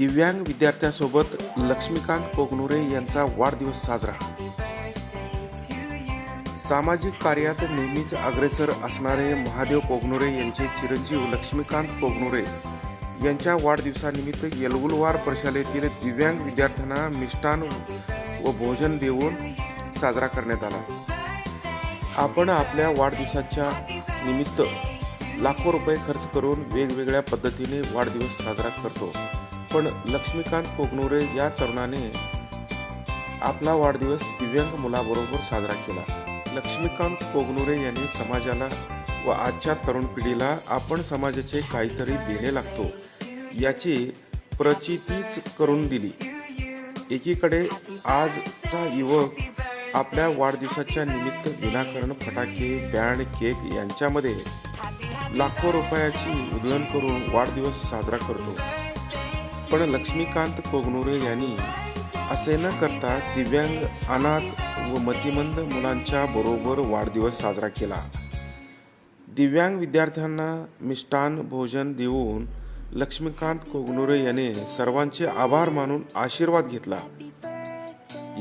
दिव्यांग विद्यार्थ्यासोबत लक्ष्मीकांत कोगनुरे यांचा वाढदिवस साजरा. सामाजिक कार्यात नेहमीच अग्रेसर असणारे महादेव कोगनुरे यांचे चिरंजीव लक्ष्मीकांत कोगनुरे यांच्या वाढदिवसानिमित्त येलगुलवार प्रशालेतील दिव्यांग विद्यार्थ्यांना मिष्टान व भोजन देऊन साजरा करण्यात आला. आपण आपल्या वाढदिवसाच्या निमित्त लाखो रुपये खर्च करून वेगवेगळ्या पद्धतीने वाढदिवस साजरा करतो. पण लक्ष्मीकांत कोकणुरे या तरुणाने आपला वाढदिवस दिव्यांग मुलाबरोबर साजरा केला. लक्ष्मीकांत कोगनुरे यांनी समाजाला व आजच्या तरुण पिढीला आपण समाजाचे काहीतरी देणे लागतो याची प्रचितीच करून दिली. एकीकडे आजचा युवक आपल्या वाढदिवसाच्या निमित्त विनाकारण फटाके बँड केक यांच्यामध्ये लाखो रुपयाची उधळण करून वाढदिवस साजरा करतो. पण लक्ष्मीकांत कोगनुरे यांनी असे न करता दिव्यांग अनाथ व मतिमंद मुलांच्या बरोबर वाढदिवस साजरा केला. दिव्यांग विद्यार्थ्यांना मिष्टान भोजन देऊन लक्ष्मीकांत कोगनुरे याने सर्वांचे आभार मानून आशीर्वाद घेतला.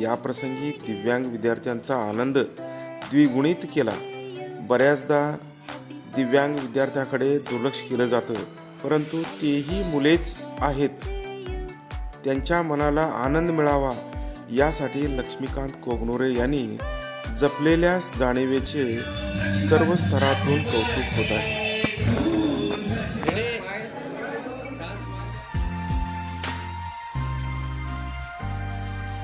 या प्रसंगी दिव्यांग विद्यार्थ्यांचा आनंद द्विगुणित केला. बऱ्याचदा दिव्यांग विद्यार्थ्याकडे दुर्लक्ष केलं जातं परंतु तेही मुलेच आहेत. त्यांच्या मनाला आनंद मिळावा यासाठी लक्ष्मीकांत कोगनोरे यांनी जपलेल्या जाणीवेचे सर्व स्तरातून कौतुक होत आहे.